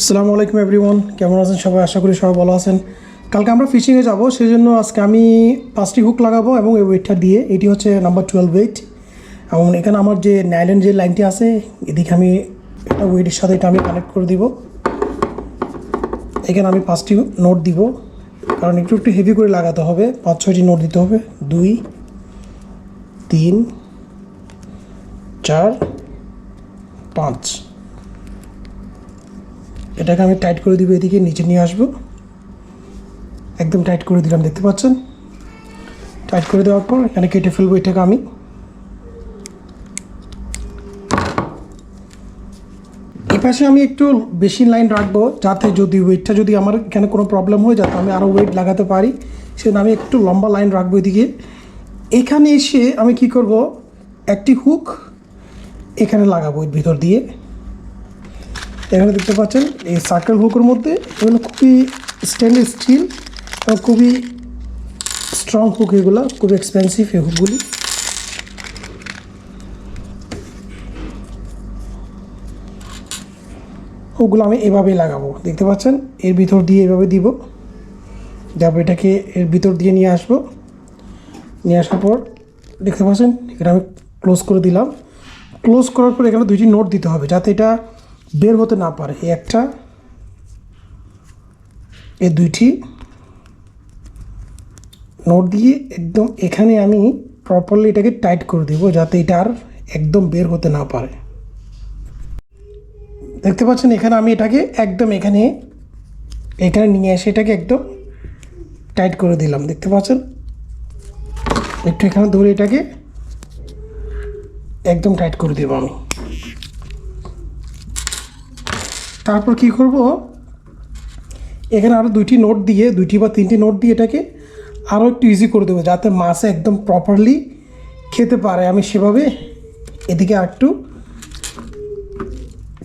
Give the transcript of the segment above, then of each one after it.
আসসালামু আলাইকুম এভরিওয়ান, কেমন আছেন সবাই? আশা করি সবাই ভালো আছেন। কালকে আমরা ফিশিংয়ে যাব সেই জন্য আজকে আমি পাঁচটি হুক লাগাবো এবং এই ওয়েটটা দিয়ে, এটি হচ্ছে নাম্বার টুয়েলভ ওয়েট এবং এখানে আমার যে নাইলেন যে লাইনটি আছে, এদিকে আমি একটা ওয়েটের সাথে এটা আমি কানেক্ট করে দিব। এখানে আমি পাঁচটি নোট দিব, কারণ একটু একটু হেভি করে লাগাতে হবে। পাঁচ, ছয়টি নোট দিতে হবে। দুই, তিন, চার, পাঁচ। এটাকে আমি টাইট করে দিব এদিকে, নিচে নিয়ে আসব। একদম টাইট করে দিলাম, দেখতে পাচ্ছেন? টাইট করে দেওয়ার পর এখানে কেটে ফেলব এটাকে আমি। পাশে আমি একটু বেশি লাইন রাখব, যাতে যদি ওয়েটটা যদি আমার এখানে কোনো প্রবলেম হয় যাতে আমি আরও ওয়েট লাগাতে পারি। সেজন্য আমি একটু লম্বা লাইন রাখব এদিকে। এখানে এসে আমি কি করব? একটি হুক এখানে লাগাবো ভিতর দিয়ে। এখানে দেখতে পাচ্ছেন, এই সার্কেল হুকের মধ্যে এগুলো খুবই স্টেনলেস স্টিল খুবই স্ট্রং হুক এগুলো, খুবই এক্সপেন্সিভ এই হুকগুলি। হুকগুলো আমি এভাবেই লাগাবো, দেখতে পাচ্ছেন? এর ভিতর দিয়ে এভাবে দিব, যাব এটাকে এর ভিতর দিয়ে নিয়ে আসব। নিয়ে আসার পর, দেখতে পাচ্ছেন? এটা আমি ক্লোজ করে দিলাম। ক্লোজ করার পর এখানে দুইটি নোট দিতে হবে, যাতে এটা বের হতে না পারে। এই একটা, এ দুইটি নোট দিয়ে একদম এখানে আমি প্রপারলি এটাকে টাইট করে দেবো যাতে এটা আর একদম বের হতে না পারে। দেখতে পাচ্ছেন এখানে আমি এটাকে একদম এখানে এখানে নিয়ে এসে এটাকে একদম টাইট করে দিলাম। দেখতে পাচ্ছেন? একটু এখানে ধরে এটাকে একদম টাইট করে দেবো আমি। তারপর কি করব? এখানে আরও দুইটি নোট দিয়ে, দুইটি বা তিনটি নোট দিয়ে এটাকে আরও একটু ইজি করে দেবো যাতে মাছে একদম প্রপারলি খেতে পারে। আমি সেভাবে এদিকে আর একটু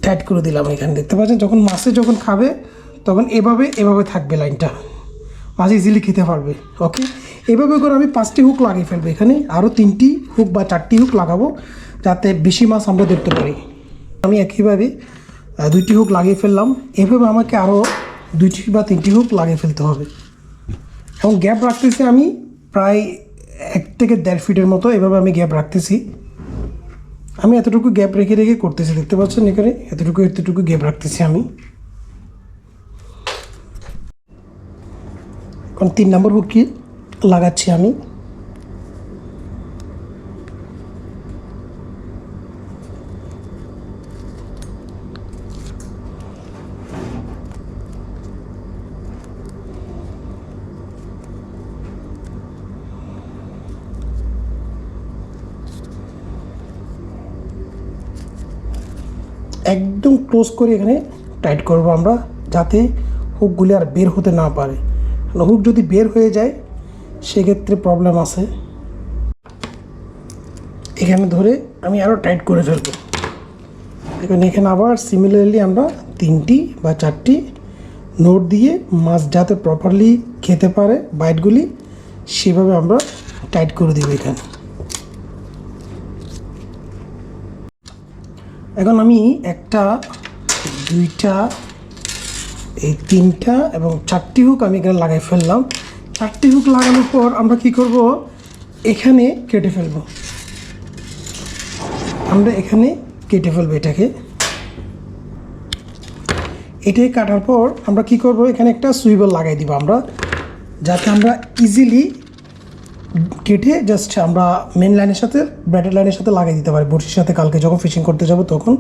টাইট করে দিলাম এখানে। দেখতে পাচ্ছেন, যখন মাছে যখন খাবে, তখন এভাবে এভাবে থাকবে লাইনটা। মাছ ইজিলি খেতে পারবে ওকে এভাবে করে আমি পাঁচটি হুক লাগিয়ে ফেলব এখানে। আরও তিনটি হুক বা চারটি হুক লাগাবো যাতে বেশি মাছ আমরা ধরতে পারি। আমি একইভাবে দুইটি হুক লাগিয়ে ফেললাম। এভাবে আমাকে আরও দুইটি বা তিনটি হুক লাগিয়ে ফেলতে হবে। এবং গ্যাপ রাখতেছি আমি প্রায় এক থেকে দেড় ফিটের মতো, এভাবে আমি গ্যাপ রাখতেছি। আমি এতটুকু গ্যাপ রেখে রেখে করতেছি, দেখতে পাচ্ছেন এখানে? এতটুকু এতটুকু গ্যাপ রাখতেছি আমি। এখন তিন নম্বর হুক কি লাগাচ্ছি আমি। একদম ক্লোজ করে এখানে টাইট করব আমরা, যাতে হুকগুলি আর বের হতে না পারে। হুক যদি বের হয়ে যায়, সেক্ষেত্রে প্রবলেম আছে। এখানে ধরে আমি আরও টাইট করে ফেলব। দেখুন এখানে আবার সিমিলারলি আমরা তিনটি বা চারটি নোট দিয়ে মাছ যাতে প্রপারলি খেতে পারে বাইটগুলি সেভাবে আমরা টাইট করে দিব এখানে। এখন আমি একটা, দুইটা, এই তিনটা এবং চারটি হুক আমি এখানে লাগাই ফেললাম। চারটি হুক লাগানোর পর আমরা কি করব? এখানে কেটে ফেলব। আমরা এখানে কেটে ফেলব এটাকে। এটাই কাটার পর আমরা কি করব? এখানে একটা সুইবল লাগাই দিব আমরা, যাতে আমরা ইজিলি কেটে জাস্ট আমরা মেন লাইনের সাথে ব্যাটার লাইনের সাথে লাগিয়ে দিতে পারি। বড়শির সাথে কালকে যখন ফিশিং করতে যাব তখন।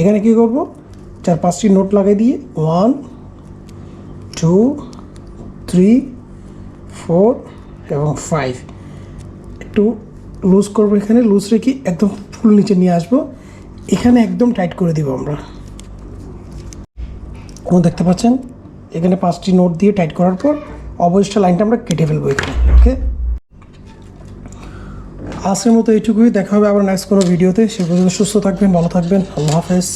এখানে কি করব? চার পাঁচটি নোট লাগিয়ে দিয়ে ওয়ান টু থ্রি ফোর এবং ফাইভ একটু লুজ করব এখানে লুজ রেখে একদম ফুল নিচে নিয়ে আসব। এখানে একদম টাইট করে দিব আমরা। এখন দেখতে পাচ্ছেন? এখানে পাঁচটি নোট দিয়ে টাইট করার পর, অবশিষ্ট লাইনটা আমরা কেটে ফেলব এখানে ওকে আজকের মতো এইটুকুই। দেখা হবে আবার নেক্সট কোনো ভিডিওতে সে পর্যন্ত সুস্থ থাকবেন, ভালো থাকবেন। আল্লাহ হাফেজ।